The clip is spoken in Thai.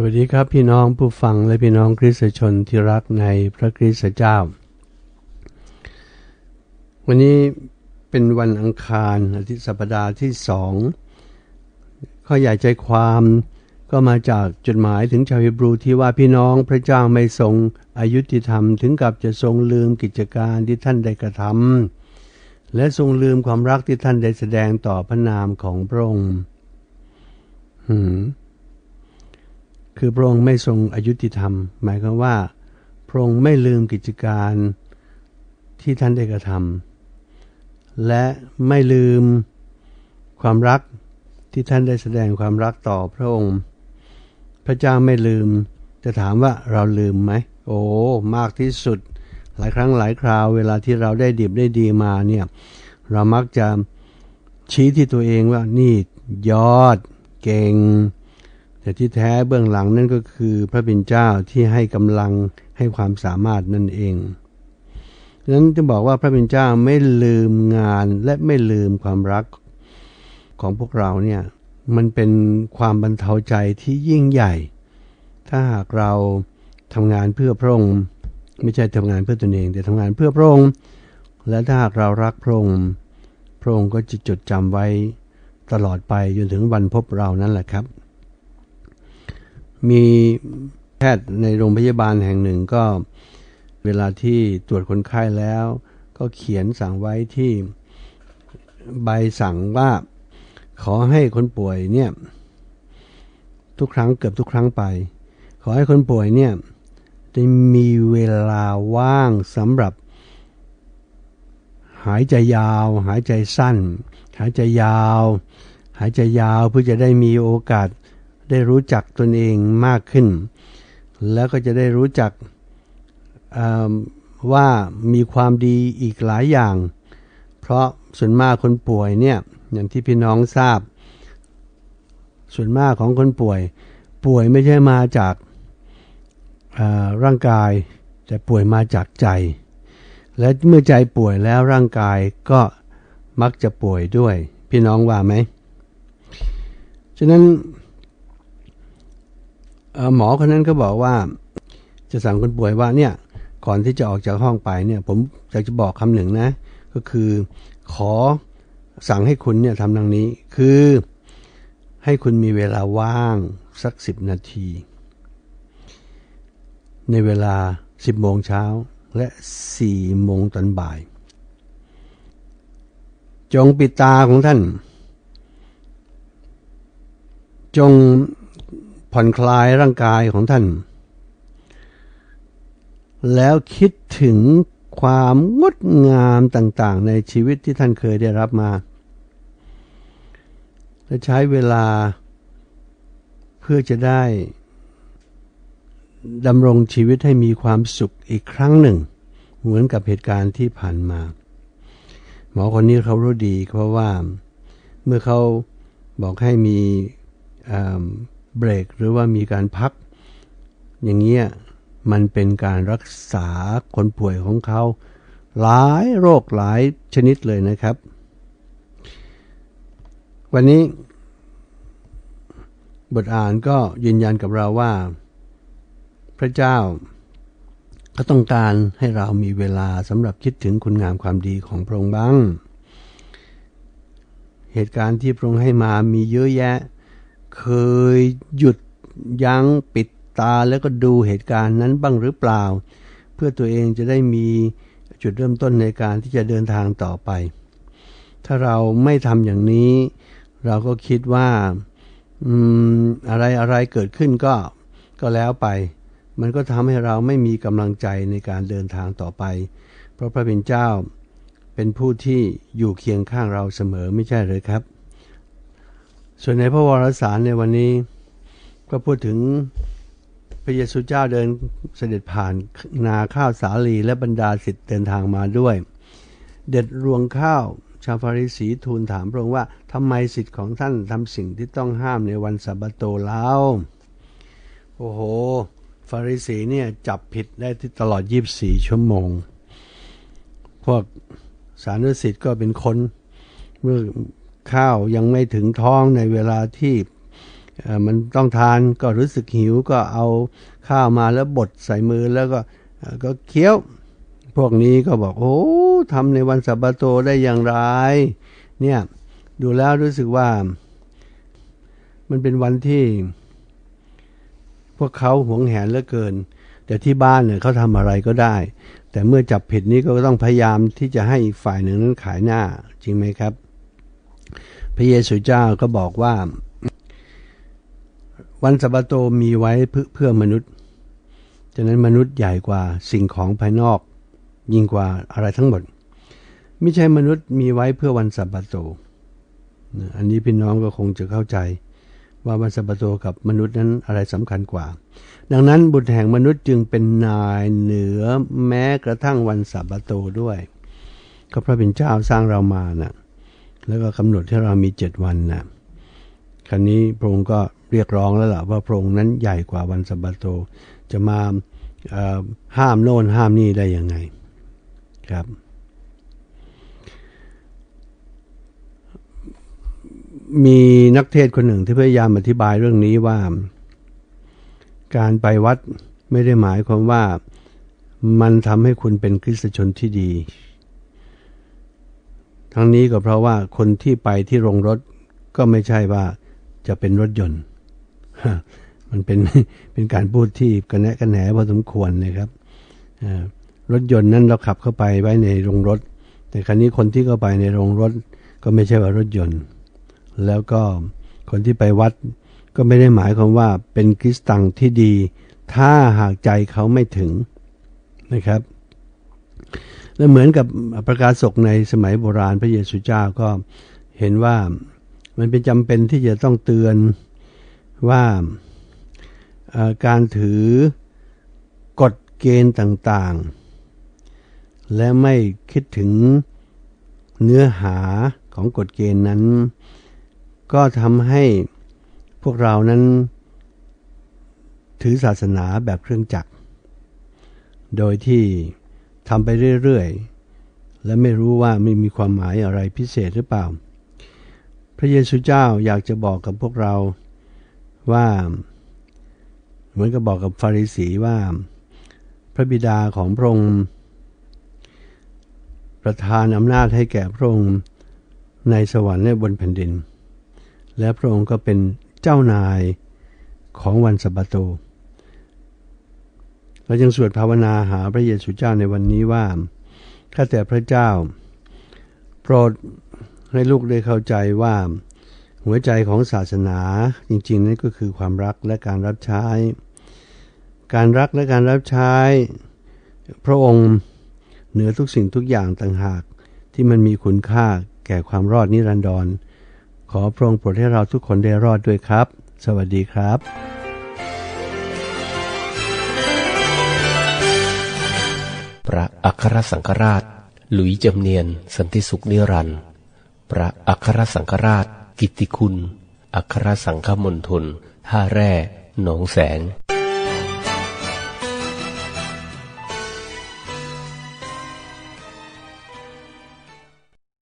สวัสดีครับพี่น้องผู้ฟังและพี่น้องคริสตชนที่รักในพระคริสตเจ้า วันนี้เป็นวันอังคารอาทิตย์สัปดาห์ที่สองข้อใหญ่ใจความก็มาจากจดหมายถึงชาวฮิบรูที่ว่าพี่น้องพระเจ้าไม่ทรงอายุติธรรมถึงกับจะทรงลืมกิจการที่ท่านได้กระทำและทรงลืมความรักที่ท่านได้แสดงต่อพระนามของพระองค์ คือพระองค์ไม่ทรงอายุติธรรม หมายความว่า พระองค์ไม่ลืมกิจการที่ท่านได้กระทำและไม่ลืมความรักที่ท่านได้แสดงความรักต่อพระองค์ พระเจ้าไม่ลืม จะถามว่าเราลืมไหม โอ้มากที่สุด หลายครั้งหลายคราว เวลาที่เราได้ดิบได้ดีมาเนี่ยเรามักจะชี้ที่ตัวเองว่านี่ยอด เก่ง แต่ที่แท้เบื้องหลังนั่นก็คือพระเป็นเจ้าที่ให้กำลังให้ความสามารถนั่นเองดังนั้นจะบอกว่าพระเป็นเจ้าไม่ลืมงานและไม่ลืมความรักของพวกเราเนี่ยมันเป็นความบรรเทาใจที่ยิ่งใหญ่ ถ้าหากเราทำงานเพื่อพระองค์ไม่ใช่ทำงานเพื่อตนเอง แต่ทำงานเพื่อพระองค์และถ้าหากเรารักพระองค์พระองค์ก็จะจดจำไว้ตลอดไปจนถึงวันพบเรานั่นแหละครับ มีแพทย์ในโรงพยาบาลแห่งหนึ่งก็เวลาที่ตรวจคนไข้แล้ว ก็เขียนสั่งไว้ที่ใบสั่งว่าขอให้คนป่วยเนี่ยทุกครั้งเกือบทุกครั้งไป ขอให้คนป่วยเนี่ยได้มีเวลาว่างสำหรับ หายใจยาว หายใจสั้น หายใจยาว หายใจยาวเพื่อจะได้มีโอกาส ได้รู้จักตนเองมากขึ้น แล้วก็จะได้รู้จักว่ามีความดีอีกหลายอย่าง เพราะส่วนมากคนป่วยเนี่ยอย่างที่พี่น้องทราบ ส่วนมากของคนป่วย ป่วยไม่ใช่มาจากร่างกาย แต่ป่วยมาจากใจ และเมื่อใจป่วยแล้วร่างกายก็มักจะป่วยด้วย พี่น้องว่าไหมฉะนั้น หมอคนนั้นก็บอกว่า จะสั่งคนป่วยว่าเนี่ยก่อนที่จะออกจากห้องไปเนี่ยผมอยากจะบอกคำหนึ่งนะ ก็คือขอสั่งให้คุณเนี่ยทำดังนี้คือให้คุณมีเวลาว่างสักสิบนาที ในเวลาสิบโมงเช้าและสี่โมงตอนบ่าย จงปิดตาของท่าน จง ผ่อนคลายร่างกายของท่าน แล้วคิดถึงความงดงามต่างๆ ในชีวิตที่ท่านเคยได้รับมา และใช้เวลาเพื่อจะได้ดำรงชีวิตให้มีความสุขอีกครั้งหนึ่ง เหมือนกับเหตุการณ์ที่ผ่านมา หมอคนนี้เขารู้ดีเพราะว่าเมื่อเขาบอกให้มี เบรกหรือว่ามีการพัก อย่างเงี้ยมันเป็นการรักษาคนป่วยของเขา หลายโรคหลายชนิดเลยนะครับ วันนี้ บทอ่านก็ยืนยันกับเราว่า พระเจ้าก็ต้องการให้เรามีเวลาสำหรับคิดถึงคุณงามความดีของพระองค์บ้าง เหตุการณ์ที่พระองค์ให้มามีเยอะแยะ เคยหยุดยั้งปิดตาแล้วก็ดูเหตุการณ์นั้นบ้างหรือเปล่า เพื่อตัวเองจะได้มีจุดเริ่มต้นในการที่จะเดินทางต่อไป ถ้าเราไม่ทำอย่างนี้ เราก็คิดว่าอะไรอะไรเกิดขึ้นก็ก็แล้วไป มันก็ทำให้เราไม่มีกำลังใจในการเดินทางต่อไป เพราะพระเป็นเจ้าเป็นผู้ที่อยู่เคียงข้างเราเสมอไม่ใช่หรือครับ ส่วนในพระวรสารในวันนี้ ก็พูดถึงพระเยซูเจ้าเดินเสด็จผ่านนาข้าวสาลีและบรรดาสิทธิ์เดินทางมาด้วย เด็ดรวงข้าวชาวฟาริสีทูลถามพระองค์ว่าทำไมสิทธิ์ของท่านทำสิ่งที่ต้องห้ามในวันสับโตเล่าโอ้โห ฟาริสีเนี่ยจับผิดได้ที่ตลอด 24 ชั่วโมง พวกสานุสิทธิ์ก็เป็นคนเมื่อ ข้าวยังไม่ถึงท้องในเวลาที่มันต้องทานก็รู้สึกหิวก็เอาข้าวมาแล้วบดใส่มือแล้วก็ก็เคี้ยว พวกนี้ก็บอกโอ้ทำในวันสับโตได้อย่างไร เนี่ยดูแล้วรู้สึกว่า มันเป็นวันที่ พวกเขาหวงแหนเหลือเกิน แต่ที่บ้านเนี่ยเขาทำอะไรก็ได้ แต่เมื่อจับผิดนี้ก็ต้องพยายามที่จะให้ฝ่ายหนึ่งนั้นขายหน้าจริงไหมครับ พระเยซูเจ้าก็บอกว่า วันสับโตมีไว้เพื่อมนุษย์ฉะนั้นมนุษย์ใหญ่กว่าสิ่งของภายนอก ยิ่งกว่าอะไรทั้งหมดไม่ใช่มนุษย์มีไว้เพื่อวันสับโตอันนี้พี่น้องก็คงจะเข้าใจว่าวันสับโตกับมนุษย์นั้นอะไรสำคัญกว่า ดังนั้นบุตรแห่งมนุษย์จึงเป็นนายเหนือแม้กระทั่งวันสับโตด้วยก็พระเป็นเจ้าสร้างเรามานะ่ะ แล้วก็กำหนดให้เรามีเจ็ดวันนะครั้นี้พระองค์ก็เรียกร้องแล้วล่ะว่าพระองค์นั้นใหญ่กว่าวันสับโต จะมาห้ามโน่นห้ามนี่ได้ยังไงครับ มีนักเทศคนหนึ่งที่พยายามอธิบายเรื่องนี้ว่า การไปวัดไม่ได้หมายความว่ามันทำให้คุณเป็นคริสตชนที่ดี ทั้งนี้ก็เพราะว่าคนที่ไปที่โรงรถก็ไม่ใช่ว่าจะเป็นรถยนต์มันเป็นเป็นการพูดที่กันแนะกันแหนพอสมควรนะครับรถยนต์นั้นเราขับเข้าไปไว้ในโรงรถ แต่ครั้นี้คนที่เข้าไปในโรงรถก็ไม่ใช่ว่ารถยนต์ แล้วก็คนที่ไปวัดก็ไม่ได้หมายความว่าเป็นคริสตังที่ดี ถ้าหากใจเขาไม่ถึงนะครับ และเหมือนกับประกาศศกในสมัยโบราณพระเยซูเจ้าก็เห็นว่ามันเป็นจำเป็นที่จะต้องเตือนว่าการถือกฎเกณฑ์ต่างๆ และไม่คิดถึงเนื้อหาของกฎเกณฑ์นั้น ก็ทำให้พวกเรานั้นถือศาสนาแบบเครื่องจักร โดยที่ ทำไปเรื่อยๆ และไม่รู้ว่าไม่มีความหมายอะไรพิเศษหรือเปล่า พระเยซูเจ้าอยากจะบอกกับพวกเราว่า เหมือนกับบอกกับฟาริสีว่า พระบิดาของพระองค์ประทานอำนาจให้แก่พระองค์ในสวรรค์และบนแผ่นดิน และพระองค์ก็เป็นเจ้านายของวันสบาโต เราจึงสวดภาวนาหาพระเยซูเจ้าในวันนี้ว่าข้าแต่พระเจ้า โปรดให้ลูกได้เข้าใจว่า หัวใจของศาสนาจริงๆนั่นก็คือความรักและการรับใช้ การรักและการรับใช้ พระองค์เหนือทุกสิ่งทุกอย่างต่างหาก ที่มันมีคุณค่าแก่ความรอดนิรันดรขอพระองค์โปรดให้เราทุกคนได้รอดด้วยครับ สวัสดีครับ พระอัครสังฆราช หลุยจำเนียน สันติสุขนิรันดร์พระอัครสังฆราช กิตติคุณ อัครสังฆมณฑลท่าแร่หนองแสง